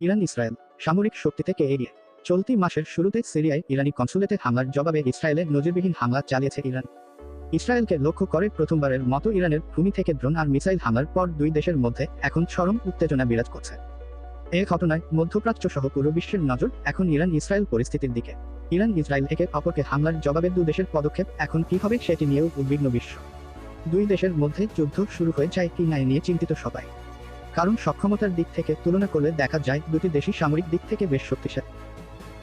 Iran Israel সামরিক শক্তি থেকে এগিয়ে? চলতি মাসের শুরুতে সিরিয়ায় ইরানি কনসুলেটে হামলার জবাবে ইসরায়েলে নজিরবিহীন হামলা চালিয়েছে ইরান। ইসরায়েলকে লক্ষ্য করে প্রথমবারের মতো ইরানের ভূমি থেকে ড্রোন আর মিসাইল হামলার পর দুই দেশের মধ্যে এখন চরম উত্তেজনা বিরাজ করছে। এ ঘটনায় মধ্যপ্রাচ্য সহ পুরো বিশ্বের নজর এখন ইরান ইসরায়েল পরিস্থিতির দিকে। ইরান ইসরায়েল একে অপরকে হামলার জবাবে দু দেশের পদক্ষেপ এখন কি হবে সেটি নিয়েও উদ্বিগ্ন বিশ্ব। দুই দেশের মধ্যে যুদ্ধ শুরু হয়ে যায় কি না নিয়ে চিন্তিত সবাই। কারণ সক্ষমতার দিক থেকে তুলনা করলে দেখা যায় দুটি দেশই সামরিক দিক থেকে বেশ শক্তিশালী।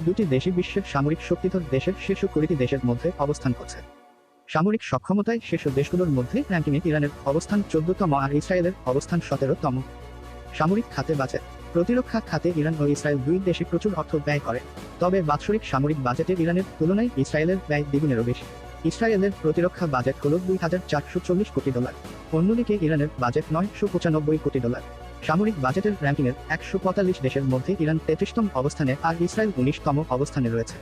দুটি দেশই বিশ্বের সামরিক শক্তিধর দেশের শীর্ষ কুড়িটি দেশের মধ্যে অবস্থান করছে। সামরিক সক্ষমতায় শীর্ষ দেশগুলোর মধ্যে র্যাঙ্কিংয়ে ইরানের অবস্থান চোদ্দতম আর ইসরায়েলের অবস্থান সতেরোতম। সামরিক খাতে বাজেট। প্রতিরক্ষা খাতে ইরান ও ইসরায়েল দুই দেশে প্রচুর অর্থ ব্যয় করে। তবে বাৎসরিক সামরিক বাজেটে ইরানের তুলনায় ইসরায়েলের ব্যয় দ্বিগুণেরও বেশি। ইসরায়েলের প্রতিরক্ষা বাজেট হল দুই হাজার চারশো চল্লিশ কোটি ডলার। অন্যদিকে ইরানের বাজেট নয়শো পঁচানব্বই কোটি ডলার। সামরিক বাজেটের র্যাঙ্কিংয়ের একশো পঁয়তাল্লিশ দেশের মধ্যে ইরান তেত্রিশতম অবস্থানে আর ইসরায়েল উনিশতম অবস্থানে রয়েছে।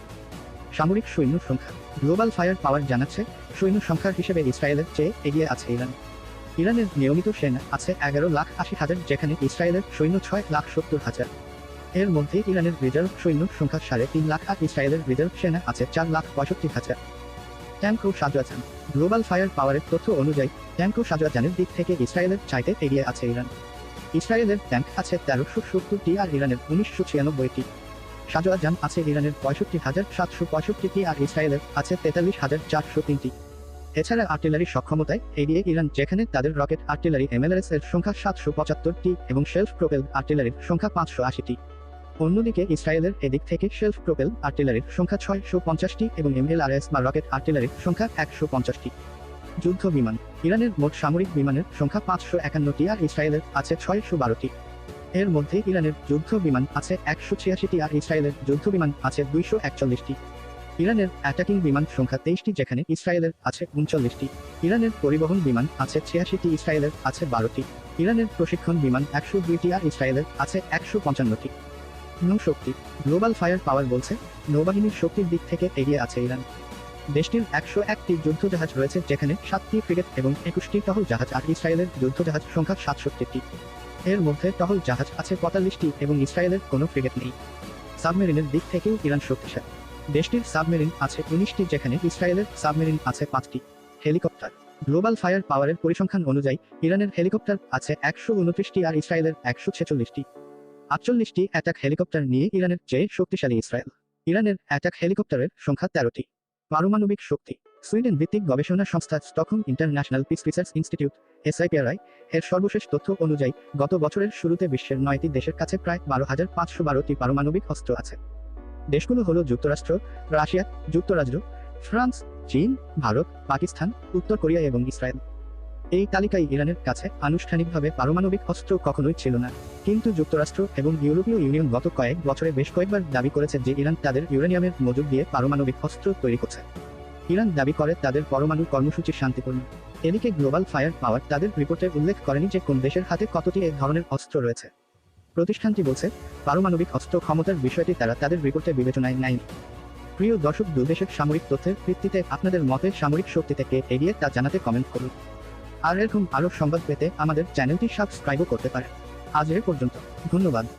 সামরিক সৈন্য সংখ্যা, গ্লোবাল ফায়ার পাওয়ার জানাচ্ছে, সৈন্য সংখ্যার হিসেবে ইসরায়েলের চেয়ে এগিয়ে আছে ইরান। ইরানের নিয়মিত সেনা আছে এগারো লাখ আশি হাজার, যেখানে ইসরায়েলের সৈন্য ছয় লাখ সত্তর হাজার। এর মধ্যে ইরানের রিজার্ভ সৈন্য সংখ্যা সাড়ে তিন লাখ আর ইসরায়েলের রিজার্ভ সেনা আছে চার লাখ পঁয়ষট্টি হাজার। ট্যাঙ্ক ও সাজোয়াজান গ্লোবাল ফায়ার পাওয়ারের তথ্য অনুযায়ী ট্যাঙ্ক ও সাজোয়াজানের দিক থেকে ইসরায়েলের চাইতে এগিয়ে আছে ইরান। ইসরায়েলের ট্যাঙ্ক আছে তেরোশো সত্তরটি আর ইরানের উনিশশো ছিয়ানব্বইটি। সাজোয়াজান আছে ইরানের পঁয়ষট্টি হাজার সাতশো পঁয়ষট্টিটি আর ইসরায়েলের আছে তেতাল্লিশ হাজার চারশো তিনটি। এছাড়া আর্টিলারি সক্ষমতায় এগিয়ে ইরান, যেখানে তাদের রকেট আর্টিলারি এমএলআরএস এর সংখ্যা সাতশো পঁচাত্তরটি এবং শেলফ প্রোপেল আর্টিলারির সংখ্যা পাঁচশো আশিটি। অন্যদিকে ইসরায়েলের এদিক থেকে সেলফ প্রোপেল আর্টিলারির সংখ্যা ছয়শো পঞ্চাশটি এবং এমএলআরএস বা রকেট আর্টিলারির সংখ্যা একশো পঞ্চাশটি। যুদ্ধ বিমান। ইরানের মোট সামরিক বিমানের সংখ্যা পাঁচশো একান্নটি আর ইসরায়েলের আছে ছয়শো বারোটি। এর মধ্যে ইরানের যুদ্ধ বিমান আছে একশো ছিয়াশিটি আর ইসরায়েলের যুদ্ধ বিমান আছে দুইশো একচল্লিশটি। ইরানের অ্যাটাকিং বিমান সংখ্যা তেইশটি, যেখানে ইসরায়েলের আছে উনচল্লিশটি। ইরানের পরিবহন বিমান আছে ছিয়াশিটি, ইসরায়েলের আছে বারোটি। ইরানের প্রশিক্ষণ বিমান একশো দুইটি আর ইসরায়েলের আছে একশো পঞ্চান্নটি। নৌশক্তি, গ্লোবাল ফায়ার পাওয়ার বলছে, নৌবাহিনীর শক্তির দিক থেকে এগিয়ে আছে ইরান। দেশটির একশো একটি যুদ্ধজাহাজ রয়েছে, যেখানে সাতটি ফ্রিগেট এবং একুশটি টহল জাহাজ আর ইসরায়েলের যুদ্ধজাহাজ সংখ্যা সাতষট্টিটি। এর মধ্যে টহল জাহাজ আছে পঁয়তাল্লিশটি এবং ইসরায়েলের কোনো ফ্রিগেট নেই। সাবমেরিনের দিক থেকেও ইরান শক্তিশালী। দেশটির সাবমেরিন আছে উনিশটি, যেখানে ইসরায়েলের সাবমেরিন আছে পাঁচটি। হেলিকপ্টার। গ্লোবাল ফায়ার পাওয়ারের পরিসংখ্যান অনুযায়ী, ইরানের হেলিকপ্টার আছে একশো উনত্রিশটি আর ইসরায়েলের একশো ছেচল্লিশটি। আটচল্লিশটি অ্যাটাক হেলিকপ্টার নিয়ে ইরানের চেয়ে শক্তিশালী ইসরায়েল। ইরানের অ্যাটাক হেলিকপ্টারের সংখ্যা তেরোটি। পারমাণবিক শক্তি। সুইডেন ভিত্তিক গবেষণা সংস্থা Stockholm International Peace Research Institute, SIPRI, এর সর্বশেষ তথ্য অনুযায়ী গত বছরের শুরুতে বিশ্বের নয়টি দেশের কাছে প্রায় বারো হাজার পাঁচশো বারোটি পারমাণবিক অস্ত্র আছে। দেশগুলো হল যুক্তরাষ্ট্র, রাশিয়া, যুক্তরাজ্য, ফ্রান্স, চীন, ভারত, পাকিস্তান, উত্তর কোরিয়া এবং ইসরায়েল। এই তালিকায় ইরানের কাছে আনুষ্ঠানিকভাবে পারমাণবিক অস্ত্র কখনোই ছিল না। কিন্তু যুক্তরাষ্ট্র এবং ইউরোপীয় ইউনিয়ন গত কয়েক বছরে বেশ কয়েকবার দাবি করেছে যে ইরান তাদের ইউরেনিয়ামের মজুদ দিয়ে পারমাণবিক অস্ত্র তৈরি করছে। ইরান দাবি করে তাদের পরমাণু কর্মসূচি শান্তিপূর্ণ। এদিকে গ্লোবাল ফায়ার পাওয়ার তাদের রিপোর্টে উল্লেখ করেনি যে কোন দেশের হাতে কতটি এ ধরনের অস্ত্র রয়েছে। প্রতিষ্ঠানটি বলছে, পারমাণবিক অস্ত্র ক্ষমতার বিষয়টি তারা তাদের রিপোর্টে বিবেচনায় নেয়নি। প্রিয় দর্শক দু দেশের সামরিক তথ্যের ভিত্তিতে আপনাদের মতে সামরিক শক্তি থেকে এগিয়ে তা জানাতে কমেন্ট করুন। আর এরকম আরও সংবাদ পেতে আমাদের চ্যানেলটি সাবস্ক্রাইবও করতে পারেন। আজ এ পর্যন্ত। ধন্যবাদ।